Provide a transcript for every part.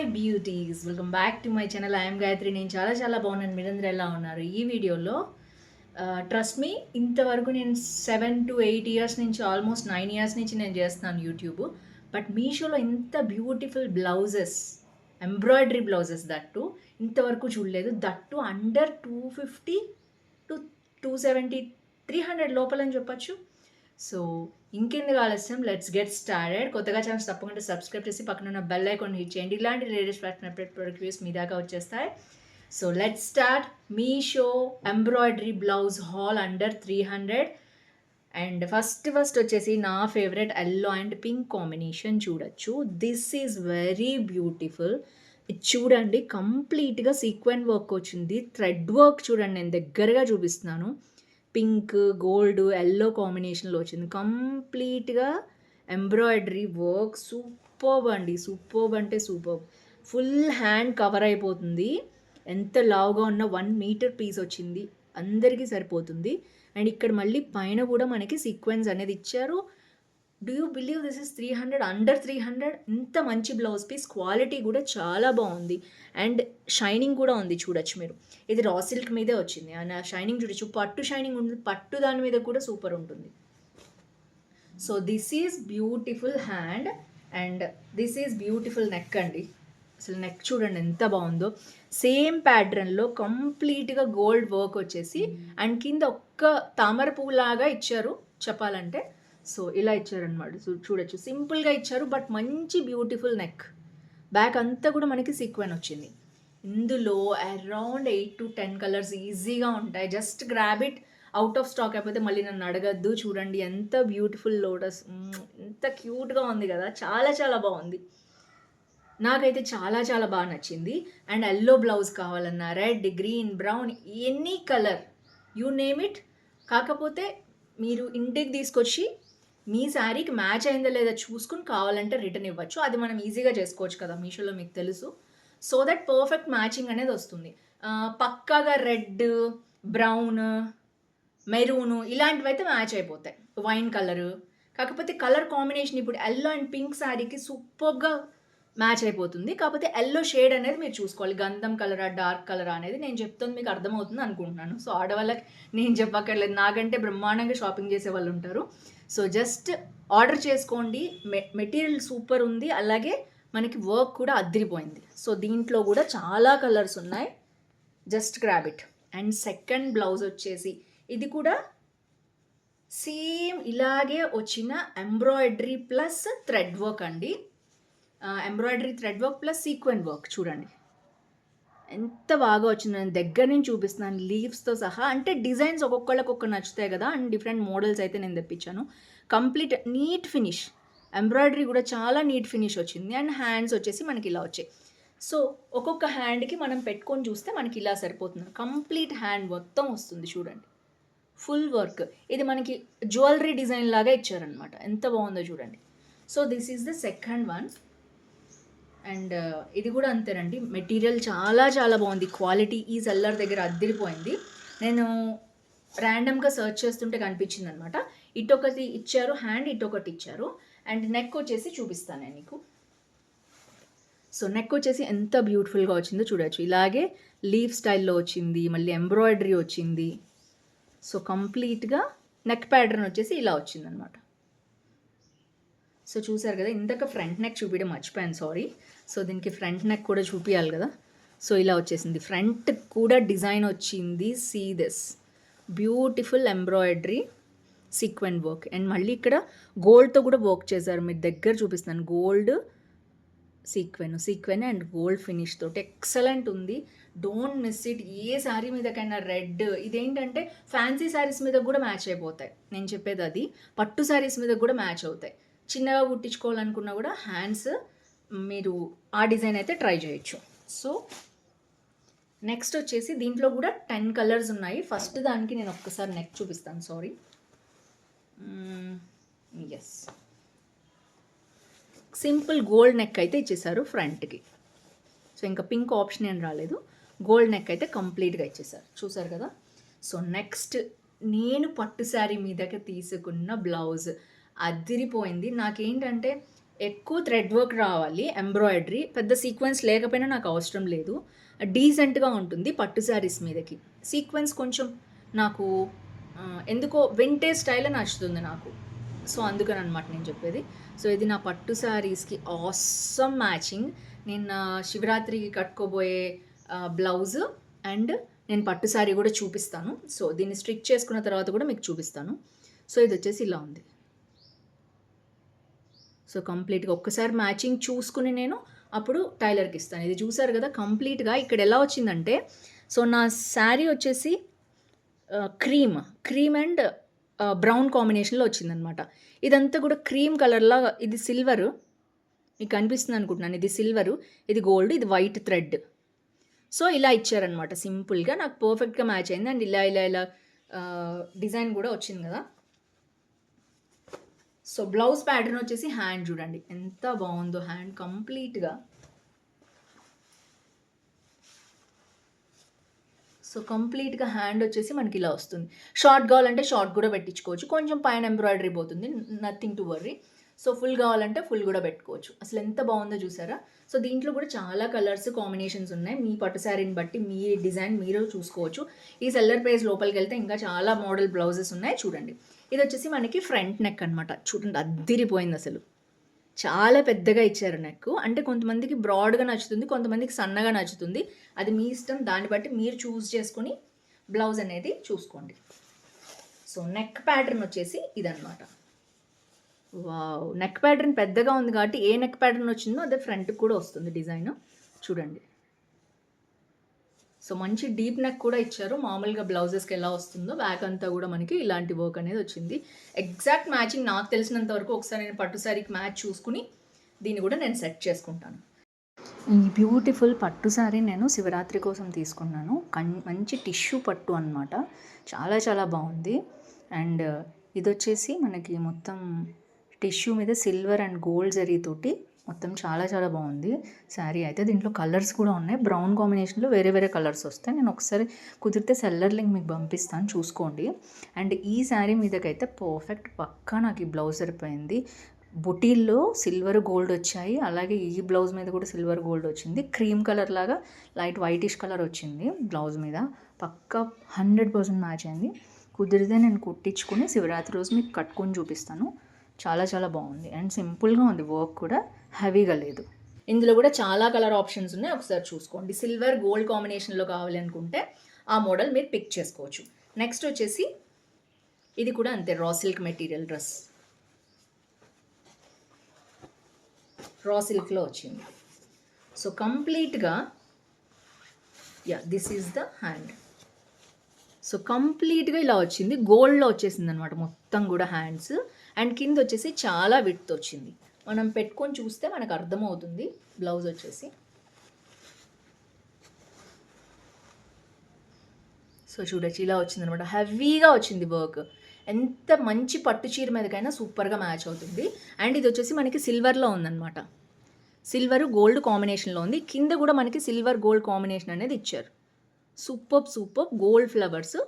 Hi beauties welcome back to my channel I'm Gayathri నేను చాలా చాలా బాగున్నాను. మీరందరూ ఎలా ఉన్నారు? ఈ వీడియోలో ట్రస్ట్ మీ ఇంతవరకు నేను సెవెన్ టు ఎయిట్ ఇయర్స్ నుంచి ఆల్మోస్ట్ నైన్ ఇయర్స్ నుంచి నేను చేస్తున్నాను యూట్యూబ్ బట్ మీషోలో ఇంత beautiful blouses embroidery blouses that ఇంతవరకు చూడలేదు. That under two fifty to two seventy three hundred లోపలని చెప్పచ్చు. సో ఇంకెందుకు ఆలస్యం? లెట్స్ గెట్ స్టార్టెడ్ కొత్తగా ఛానల్స్ తప్పకుండా సబ్స్క్రైబ్ చేసి పక్కన ఉన్న బెల్ ఐకాన్ హిట్ చేయండి. ఇలాంటి latest fashion update product views మీ దాకా వచ్చేస్తాయి. So let's start Meesho embroidery blouse haul under three hundred and first first వచ్చేసి నా favourite yellow and pink combination చూడొచ్చు. దిస్ ఈజ్ వెరీ బ్యూటిఫుల్ ఇది చూడండి కంప్లీట్గా సీక్వెంట్ వర్క్ వచ్చింది. థ్రెడ్ వర్క్ చూడండి నేను దగ్గరగా చూపిస్తున్నాను. పింక్ గోల్డ్ ఎల్లో కాంబినేషన్లో వచ్చింది. కంప్లీట్గా ఎంబ్రాయిడరీ వర్క్ సూపర్బ్ అండి. సూపర్బ్ అంటే సూపర్బ్. ఫుల్ హ్యాండ్ కవర్ అయిపోతుంది. ఎంత లావుగా ఉన్న వన్ మీటర్ పీస్ వచ్చింది. అందరికీ సరిపోతుంది. అండ్ ఇక్కడ మళ్ళీ పైన కూడా మనకి సీక్వెన్స్ అనేది ఇచ్చారు. Do you believe this is three hundred under three hundred ఇంత మంచి బ్లౌజ్ పీస్ క్వాలిటీ కూడా చాలా బాగుంది. అండ్ షైనింగ్ కూడా ఉంది చూడొచ్చు మీరు. ఇది రా సిల్క్ మీదే వచ్చింది. అండ్ ఆ షైనింగ్ చూడొచ్చు. పట్టు షైనింగ్ ఉంటుంది పట్టు దాని మీద కూడా సూపర్ ఉంటుంది. So this is beautiful hand and this is beautiful neck అండి. అసలు నెక్ చూడండి ఎంత బాగుందో. సేమ్ ప్యాటర్న్లో కంప్లీట్గా గోల్డ్ వర్క్ వచ్చేసి అండ్ కింద ఒక్క తామర పువ్వులాగా ఇచ్చారు చెప్పాలంటే. సో ఇలా ఇచ్చారనమాట చూడొచ్చు. సింపుల్గా ఇచ్చారు బట్ మంచి బ్యూటిఫుల్ నెక్. బ్యాక్ అంతా కూడా మనకి సీక్వెన్ వచ్చింది. ఇందులో around eight to ten colours ఈజీగా ఉంటాయి. Just grab it out of stock అయిపోతే మళ్ళీ నన్ను అడగద్దు. చూడండి ఎంత బ్యూటిఫుల్ లోటస్. ఎంత క్యూట్గా ఉంది కదా. చాలా చాలా బాగుంది. నాకైతే చాలా చాలా బాగా నచ్చింది. అండ్ ఎల్లో బ్లౌజ్ కావాలన్నా red green brown any colour. You name it. కాకపోతే మీరు ఇంటికి తీసుకొచ్చి మీ శారీకి మ్యాచ్ అయిందా లేదా చూసుకుని కావాలంటే రిటర్న్ ఇవ్వచ్చు. అది మనం ఈజీగా చేసుకోవచ్చు కదా మీషోలో మీకు తెలుసు. సో దట్ పర్ఫెక్ట్ మ్యాచింగ్ అనేది వస్తుంది. పక్కగా పక్కాగా రెడ్ బ్రౌన్ మెరూను ఇలాంటివి అయితే మ్యాచ్ అయిపోతాయి. Wine colour. కాకపోతే కలర్ కాంబినేషన్ ఇప్పుడు ఎల్లో అండ్ పింక్ శారీకి సూపర్గా మ్యాచ్ అయిపోతుంది. కాకపోతే ఎల్లో షేడ్ అనేది మీరు చూసుకోవాలి. గంధం కలరా డార్క్ కలరా అనేది నేను చెప్తుంది మీకు అర్థమవుతుంది అనుకుంటున్నాను. సో ఆడవాళ్ళకి నేను చెప్పక్కర్లేదు. నాకంటే బ్రహ్మాండంగా షాపింగ్ చేసే వాళ్ళు ఉంటారు. సో జస్ట్ ఆర్డర్ చేసుకోండి. మె మెటీరియల్ సూపర్ ఉంది. అలాగే మనకి వర్క్ కూడా అద్దరిపోయింది. సో దీంట్లో కూడా చాలా కలర్స్ ఉన్నాయి. Just grab it and second blouse వచ్చేసి ఇది కూడా సేమ్ ఇలాగే వచ్చిన ఎంబ్రాయిడరీ ప్లస్ థ్రెడ్ వర్క్ అండి. Embroidery thread work plus sequin work చూడండి. ఎంత బాగా వచ్చిందో నేను దగ్గర నుంచి చూపిస్తున్నాను లీవ్స్తో సహా. అంటే డిజైన్స్ ఒక్కొక్కళ్ళకి ఒక్క నచ్చుతాయి కదా అండ్ డిఫరెంట్ మోడల్స్ అయితే నేను తెప్పించాను. కంప్లీట్ నీట్ ఫినిష్ ఎంబ్రాయిడరీ కూడా చాలా నీట్ ఫినిష్ వచ్చింది అండ్ హ్యాండ్స్ వచ్చేసి మనకి ఇలా వచ్చాయి. సో ఒక్కొక్క హ్యాండ్కి మనం పెట్టుకొని చూస్తే మనకి ఇలా సరిపోతుంది. కంప్లీట్ హ్యాండ్ మొత్తం వస్తుంది చూడండి. ఫుల్ వర్క్ ఇది మనకి జ్యువెలరీ డిజైన్ లాగా ఇచ్చారనమాట ఎంత బాగుందో చూడండి. So this is the second one and uh, ఇది కూడా అంతేనండి. మెటీరియల్ చాలా చాలా బాగుంది. క్వాలిటీ ఈ సెల్లర్ దగ్గర అద్దరిపోయింది. నేను ర్యాండమ్గా సర్చ్ చేస్తుంటే కనిపించింది అనమాట ఇటొకటి ఇచ్చారు హ్యాండ్ ఇటొకటి ఇచ్చారు. అండ్ నెక్ వచ్చేసి చూపిస్తాను నేను నీకు. సో నెక్ వచ్చేసి ఎంత బ్యూటిఫుల్గా వచ్చిందో చూడొచ్చు. ఇలాగే లీవ్ స్టైల్లో వచ్చింది మళ్ళీ ఎంబ్రాయిడరీ వచ్చింది. సో కంప్లీట్గా నెక్ ప్యాటర్న్ వచ్చేసి ఇలా వచ్చిందనమాట. సో చూసారు కదా ఇందాక ఫ్రంట్ నెక్ చూపించడం మర్చిపోయాను సారీ సో దీనికి ఫ్రంట్ నెక్ కూడా చూపించాలి కదా. సో ఇలా వచ్చేసింది. ఫ్రంట్ కూడా డిజైన్ వచ్చింది. See this beautiful embroidery sequin work and మళ్ళీ ఇక్కడ గోల్డ్తో కూడా వర్క్ చేశారు. మీరు దగ్గర చూపిస్తాను gold sequin sequin and gold finish తోటి. ఎక్సలెంట్ ఉంది. డోంట్ మిస్ ఇట్ ఏ శారీ మీదకైనా రెడ్ ఇదేంటంటే ఫ్యాన్సీ శారీస్ మీద కూడా మ్యాచ్ అయిపోతాయి. నేను చెప్పేది అది. పట్టు శారీస్ మీద కూడా మ్యాచ్ అవుతాయి. చిన్నగా కుట్టించుకోవాలనుకున్నా కూడా హ్యాండ్స్ మీరు ఆ డిజైన్ అయితే ట్రై చేయొచ్చు. సో నెక్స్ట్ వచ్చేసి దీంట్లో కూడా టెన్ కలర్స్ ఉన్నాయి. ఫస్ట్ దానికి నేను ఒక్కసారి నెక్ చూపిస్తాను sorry yes simple gold neck అయితే ఇచ్చేసారు ఫ్రంట్కి. సో ఇంకా పింక్ ఆప్షన్ ఏం రాలేదు. గోల్డ్ నెక్ అయితే కంప్లీట్గా ఇచ్చేసారు. చూసారు కదా? సో నెక్స్ట్ నేను పట్టు శారీ మీదకి తీసుకున్న బ్లౌజ్ అదిరిపోయింది. నాకేంటంటే ఎక్కువ థ్రెడ్ వర్క్ రావాలి ఎంబ్రాయిడరీ పెద్ద సీక్వెన్స్ లేకపోయినా నాకు అవసరం లేదు. డీసెంట్గా ఉంటుంది పట్టు శారీస్ మీదకి. సీక్వెన్స్ కొంచెం నాకు ఎందుకో వింటేజ్ స్టైల్ నచ్చుతుంది నాకు. సో అందుకని అనమాట నేను చెప్పేది. సో ఇది నా పట్టు శారీస్కి ఆసమ్ మ్యాచింగ్ నేను శివరాత్రికి కట్టుకోబోయే బ్లౌజ్ అండ్ నేను పట్టు శారీ కూడా చూపిస్తాను. సో దీన్ని స్టిక్ చేసుకున్న తర్వాత కూడా మీకు చూపిస్తాను. సో ఇది వచ్చేసి ఇలా ఉంది. సో కంప్లీట్గా ఒక్కసారి మ్యాచింగ్ చూసుకుని నేను అప్పుడు టైలర్కి ఇస్తాను. ఇది చూసారు కదా కంప్లీట్గా ఇక్కడ ఎలా వచ్చిందంటే సో నా శారీ వచ్చేసి క్రీమ్ క్రీమ్ అండ్ బ్రౌన్ కాంబినేషన్లో వచ్చిందనమాట ఇదంతా కూడా క్రీమ్ కలర్లా ఇది సిల్వర్. మీకు కనిపిస్తుంది అనుకుంటున్నాను ఇది సిల్వరు ఇది గోల్డ్ ఇది వైట్ థ్రెడ్. సో ఇలా ఇచ్చారనమాట సింపుల్గా. నాకు పర్ఫెక్ట్గా మ్యాచ్ అయింది అండ్ ఇలా ఇలా ఇలా డిజైన్ కూడా వచ్చింది కదా. సో బ్లౌజ్ ప్యాటర్న్ వచ్చేసి హ్యాండ్ చూడండి. ఎంత బాగుందో హ్యాండ్ కంప్లీట్గా. సో కంప్లీట్గా హ్యాండ్ వచ్చేసి మనకి ఇలా వస్తుంది. షార్ట్ కావాలంటే షార్ట్ కూడా పెట్టించుకోవచ్చు. కొంచెం పైన ఎంబ్రాయిడరీ పోతుంది. Nothing to worry so full కావాలంటే ఫుల్ కూడా పెట్టుకోవచ్చు. అసలు ఎంత బాగుందో చూసారా? సో దీంట్లో కూడా చాలా కలర్స్ కాంబినేషన్స్ ఉన్నాయి. మీ పట్టు శారీని బట్టి మీ డిజైన్ మీరు చూసుకోవచ్చు. ఈ సెల్లర్ పేజ్ లోపలికి వెళ్తే ఇంకా చాలా మోడల్ బ్లౌజెస్ ఉన్నాయి. చూడండి. ఇది వచ్చేసి మనకి ఫ్రంట్ నెక్ అనమాట చూడండి అద్దిరిపోయింది అసలు. చాలా పెద్దగా ఇచ్చారు నెక్ అంటే కొంతమందికి బ్రాడ్గా నచ్చుతుంది కొంతమందికి సన్నగా నచ్చుతుంది. అది మీ ఇష్టం దాన్ని బట్టి మీరు చూస్ చేసుకొని బ్లౌజ్ అనేది చూసుకోండి. సో నెక్ ప్యాటర్న్ వచ్చేసి ఇదనమాట వావ్! నెక్ ప్యాటర్న్ పెద్దగా ఉంది కాబట్టి ఏ నెక్ ప్యాటర్న్ వచ్చిందో అదే ఫ్రంట్కి కూడా వస్తుంది డిజైన్. చూడండి. సో మంచి డీప్ నెక్ కూడా ఇచ్చారు. మామూలుగా బ్లౌజెస్కి ఎలా వస్తుందో బ్యాక్ అంతా కూడా మనకి ఇలాంటి వర్క్ అనేది వచ్చింది. ఎగ్జాక్ట్ మ్యాచింగ్ నాకు తెలిసినంత వరకు ఒకసారి నేను పట్టు శారీకి మ్యాచ్ చూసుకుని దీన్ని కూడా నేను సెట్ చేసుకుంటాను. ఈ బ్యూటిఫుల్ పట్టు శారీ నేను శివరాత్రి కోసం తీసుకున్నాను. కన్ మంచి టిష్యూ పట్టు అనమాట చాలా చాలా బాగుంది. అండ్ ఇది వచ్చేసి మనకి మొత్తం టిష్యూ మీద సిల్వర్ అండ్ గోల్డ్ జరీతోటి మొత్తం చాలా చాలా బాగుంది. శారీ అయితే దీంట్లో కలర్స్ కూడా ఉన్నాయి. బ్రౌన్ కాంబినేషన్లో వేరే వేరే కలర్స్ వస్తాయి. నేను ఒకసారి కుదిరితే సెల్లర్ లింక్ మీకు పంపిస్తాను. చూసుకోండి. అండ్ ఈ శారీ మీదకైతే పర్ఫెక్ట్ పక్కా నాకు ఈ బ్లౌజ్ సరిపోయింది. బుటీల్లో సిల్వర్ గోల్డ్ వచ్చాయి. అలాగే ఈ బ్లౌజ్ మీద కూడా సిల్వర్ గోల్డ్ వచ్చింది. క్రీమ్ కలర్ లాగా లైట్ వైటిష్ కలర్ వచ్చింది బ్లౌజ్ మీద. పక్కా హండ్రెడ్ పర్సెంట్ మ్యాచ్ అయింది. కుదిరితే నేను కుట్టించుకుని శివరాత్రి రోజు మీకు కట్టుకొని చూపిస్తాను. చాలా చాలా బాగుంది. అండ్ సింపుల్గా ఉంది. వర్క్ కూడా హెవీగా లేదు. ఇందులో కూడా చాలా కలర్ ఆప్షన్స్ ఉన్నాయి. ఒకసారి చూసుకోండి. సిల్వర్ గోల్డ్ కాంబినేషన్లో కావాలనుకుంటే ఆ మోడల్ మీరు పిక్ చేసుకోవచ్చు. నెక్స్ట్ వచ్చేసి ఇది కూడా అంతే. రా సిల్క్ మెటీరియల్ డ్రెస్. రా సిల్క్లో వచ్చింది. సో కంప్లీట్గా yeah this is the hand. So కంప్లీట్గా ఇలా వచ్చింది. గోల్డ్లో వచ్చేసింది అనమాట మొత్తం కూడా హ్యాండ్స్. అండ్ కింద వచ్చేసి చాలా విడ్త్ వచ్చింది మనం పెట్టుకొని చూస్తే మనకు అర్థమవుతుంది. బ్లౌజ్ వచ్చేసి. సో చూడొచ్చు ఇలా వచ్చింది అనమాట హెవీగా వచ్చింది వర్క్. ఎంత మంచి పట్టు చీర మీదకైనా సూపర్గా మ్యాచ్ అవుతుంది. అండ్ ఇది వచ్చేసి మనకి సిల్వర్లో ఉందన్నమాట సిల్వర్ గోల్డ్ కాంబినేషన్లో ఉంది. కింద కూడా మనకి సిల్వర్ గోల్డ్ కాంబినేషన్ అనేది ఇచ్చారు. Super super gold flowers.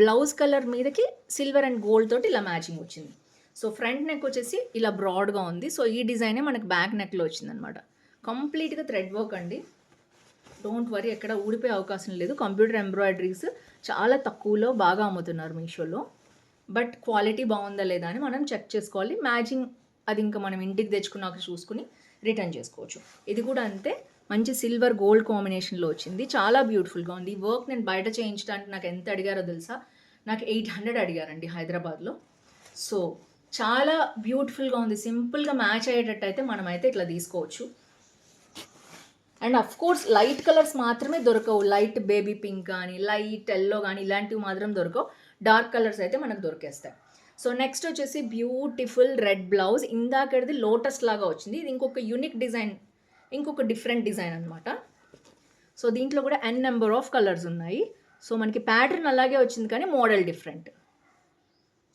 Blouse colour మీదకి సిల్వర్ అండ్ గోల్డ్ తోటి ఇలా మ్యాచింగ్ వచ్చింది. సో ఫ్రంట్ నెక్ వచ్చేసి ఇలా బ్రాడ్గా ఉంది. సో ఈ డిజైనే మనకి బ్యాక్ నెక్లో వచ్చిందనమాట కంప్లీట్గా థ్రెడ్ వర్క్ అండి. డోంట్ వరీ ఎక్కడ ఊడిపోయే అవకాశం లేదు. కంప్యూటర్ ఎంబ్రాయిడరీస్ చాలా తక్కువలో బాగా అమ్ముతున్నారు మీషోలో. బట్ క్వాలిటీ బాగుందా లేదా అని మనం చెక్ చేసుకోవాలి. మ్యాచింగ్ అది ఇంకా మనం ఇంటికి తెచ్చుకున్నాక చూసుకుని రిటర్న్ చేసుకోవచ్చు. ఇది కూడా అంతే. మంచి సిల్వర్ గోల్డ్ కాంబినేషన్లో వచ్చింది. చాలా బ్యూటిఫుల్గా ఉంది. ఈ వర్క్ నేను బయట చేయించడానికి నాకు ఎంత అడిగారో తెలుసా? నాకు ఎయిట్ హండ్రెడ్ అడిగారండి హైదరాబాద్లో. సో చాలా బ్యూటిఫుల్గా ఉంది. సింపుల్గా మ్యాచ్ అయ్యేటట్టు అయితే మనమైతే ఇట్లా తీసుకోవచ్చు. And of course light colours మాత్రమే దొరకవు. లైట్ బేబీ పింక్ కానీ లైట్ ఎల్లో కానీ ఇలాంటివి మాత్రం దొరకవు. డార్క్ కలర్స్ అయితే మనకు దొరికేస్తాయి. సో నెక్స్ట్ వచ్చేసి బ్యూటిఫుల్ రెడ్ బ్లౌజ్ ఇందాకది లోటస్ లాగా వచ్చింది. ఇది ఇంకొక యూనిక్ డిజైన్ ఇంకొక డిఫరెంట్ డిజైన్ అనమాట సో దీంట్లో కూడా ఎన్ నెంబర్ ఆఫ్ కలర్స్ ఉన్నాయి. సో మనకి ప్యాటర్న్ అలాగే వచ్చింది కానీ మోడల్ డిఫరెంట్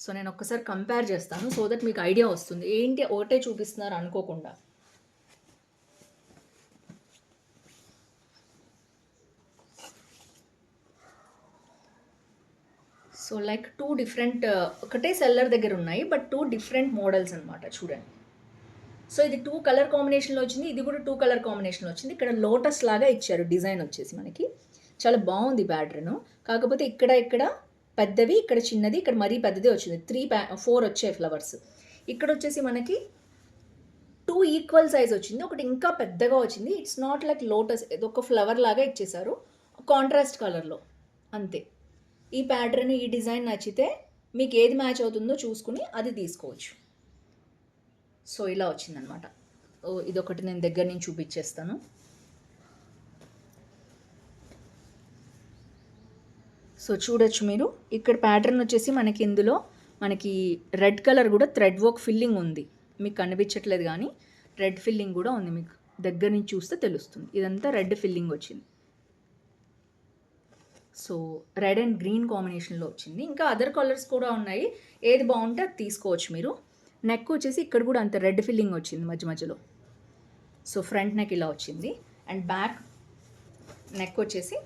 సో నేను ఒక్కసారి కంపేర్ చేస్తాను సో దట్ మీకు ఐడియా వస్తుంది. ఏంటి ఒకటే చూపిస్తున్నారు అనుకోకుండా? సో లైక్ టూ డిఫరెంట్ ఒకటే సెల్లర్ దగ్గర ఉన్నాయి బట్ టూ డిఫరెంట్ మోడల్స్ అనమాట చూడండి. సో ఇది టూ కలర్ కాంబినేషన్లో వచ్చింది ఇది కూడా టూ కలర్ కాంబినేషన్లో వచ్చింది. ఇక్కడ లోటస్ లాగా ఇచ్చారు డిజైన్ వచ్చేసి మనకి. చాలా బాగుంది బ్యాటరీను కాకపోతే ఇక్కడ ఇక్కడ పెద్దవి ఇక్కడ చిన్నది ఇక్కడ మరీ పెద్దది వచ్చింది. త్రీ ప్యా ఫోర్ వచ్చాయి ఫ్లవర్స్ ఇక్కడ వచ్చేసి మనకి టూ ఈక్వల్ సైజ్ వచ్చింది. ఒకటి ఇంకా పెద్దగా వచ్చింది. ఇట్స్ నాట్ లైక్ లోటస్ ఇది ఒక ఫ్లవర్ లాగా ఇచ్చేసారు కాంట్రాస్ట్ కలర్లో అంతే. ఈ ప్యాటర్న్ ఈ డిజైన్ నచ్చితే మీకు ఏది మ్యాచ్ అవుతుందో చూసుకుని అది తీసుకోవచ్చు. సో ఇలా వచ్చిందనమాట ఓ ఇదొకటి నేను దగ్గర నుంచి చూపించేస్తాను. సో చూడొచ్చు మీరు. ఇక్కడ ప్యాటర్న్ వచ్చేసి మనకి ఇందులో మనకి రెడ్ కలర్ కూడా థ్రెడ్ వర్క్ ఫిల్లింగ్ ఉంది. మీకు కనిపించట్లేదు కానీ రెడ్ ఫిల్లింగ్ కూడా ఉంది మీకు. దగ్గర నుంచి చూస్తే తెలుస్తుంది. ఇదంతా రెడ్ ఫిల్లింగ్ వచ్చింది. సో రెడ్ అండ్ గ్రీన్ కాంబినేషన్లో వచ్చింది. ఇంకా అదర్ కలర్స్ కూడా ఉన్నాయి. ఏది బాగుంటే అది తీసుకోవచ్చు మీరు. నెక్ వచ్చేసి ఇక్కడ కూడా అంత రెడ్ ఫిల్లింగ్ వచ్చింది మధ్య మధ్యలో. సో ఫ్రంట్ నెక్ ఇలా వచ్చింది. అండ్ బ్యాక్ నెక్ వచ్చేసి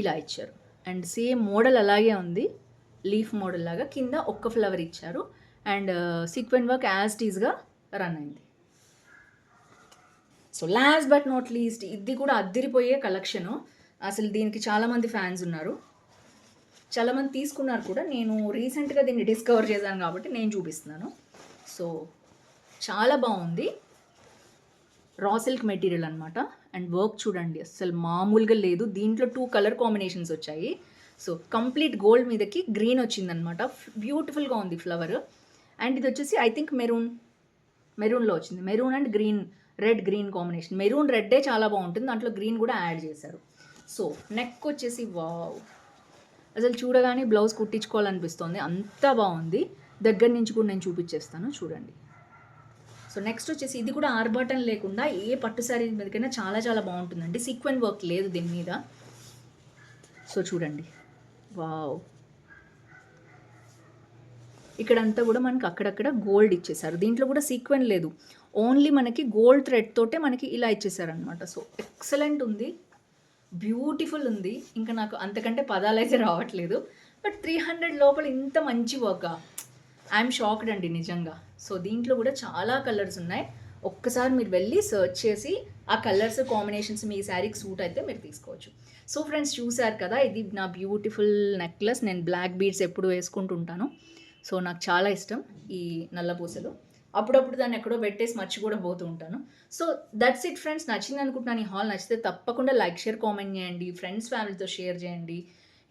ఇలా ఇచ్చారు. అండ్ సేమ్ మోడల్ అలాగే ఉంది. లీఫ్ మోడల్ లాగా కింద ఒక్క ఫ్లవర్ ఇచ్చారు. అండ్ సీక్వెంట్ వర్క్ యాజ్ టీజ్గా రన్ అయింది. So last but not least ఇది కూడా అద్దరిపోయే కలెక్షను అసలు దీనికి చాలామంది ఫ్యాన్స్ ఉన్నారు. చాలామంది తీసుకున్నారు కూడా. నేను రీసెంట్గా దీన్ని డిస్కవర్ చేశాను కాబట్టి నేను చూపిస్తున్నాను. సో చాలా బాగుంది. రా సిల్క్ మెటీరియల్ అనమాట అండ్ వర్క్ చూడండి అసలు మామూలుగా లేదు. దీంట్లో టూ కలర్ కాంబినేషన్స్ వచ్చాయి. సో కంప్లీట్ గోల్డ్ మీదకి గ్రీన్ వచ్చిందనమాట. బ్యూటిఫుల్గా ఉంది ఫ్లవర్ అండ్ ఇది వచ్చేసి ఐ థింక్ మెరూన్ మెరూన్లో వచ్చింది. Maroon and green red green combination maroon రెడ్డే చాలా బాగుంటుంది. దాంట్లో గ్రీన్ కూడా యాడ్ చేశారు. సో నెక్ వచ్చేసి వావ్ అసలు చూడగానే బ్లౌజ్ కుట్టించుకోవాలనిపిస్తుంది. అంత బాగుంది. దగ్గర నుంచి కూడా నేను చూపించేస్తాను. చూడండి. సో నెక్స్ట్ వచ్చేసి ఇది కూడా ఆర్ లేకుండా ఏ పట్టు శారీ మీదకైనా చాలా చాలా బాగుంటుందండి. సీక్వెన్ వర్క్ లేదు దీని మీద. సో చూడండి. వావ్ ఇక్కడంతా కూడా మనకి అక్కడక్కడ గోల్డ్ ఇచ్చేసారు దీంట్లో కూడా సీక్వెన్ లేదు. ఓన్లీ మనకి గోల్డ్ థ్రెడ్ తోటే మనకి ఇలా ఇచ్చేసారనమాట సో ఎక్సలెంట్ ఉంది. బ్యూటిఫుల్ ఉంది. ఇంకా నాకు అంతకంటే పదాలు అయితే రావట్లేదు. బట్ త్రీ హండ్రెడ్ లోపల ఇంత మంచి వర్క్ ఐఎమ్ షాక్డ్ అండి నిజంగా. సో దీంట్లో కూడా చాలా కలర్స్ ఉన్నాయి. ఒక్కసారి మీరు వెళ్ళి సెర్చ్ చేసి ఆ కలర్స్ కాంబినేషన్స్ మీ శారీకి సూట్ అయితే మీరు తీసుకోవచ్చు. సో ఫ్రెండ్స్ చూసారు కదా ఇది నా బ్యూటిఫుల్ నెక్లెస్ నేను బ్లాక్ బీడ్స్ ఎప్పుడు వేసుకుంటుంటాను. సో నాకు చాలా ఇష్టం ఈ నల్లపూసలు అప్పుడప్పుడు దాన్ని ఎక్కడో పెట్టేసి మర్చి కూడా పోతూ ఉంటాను. సో దట్స్ ఇట్ ఫ్రెండ్స్ నచ్చింది అనుకుంటున్నాను ఈ హాల్ నచ్చితే తప్పకుండా లైక్ షేర్ కామెంట్ చేయండి. ఫ్రెండ్స్ ఫ్యామిలీతో షేర్ చేయండి.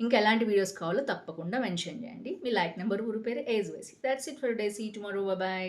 ఇంకా ఎలాంటి వీడియోస్ కావాలో తప్పకుండా మెన్షన్ చేయండి. మీ లైక్ నెంబర్ ఊరు పేరు ఏజ్ వేసి. That's it for day see tomorrow bye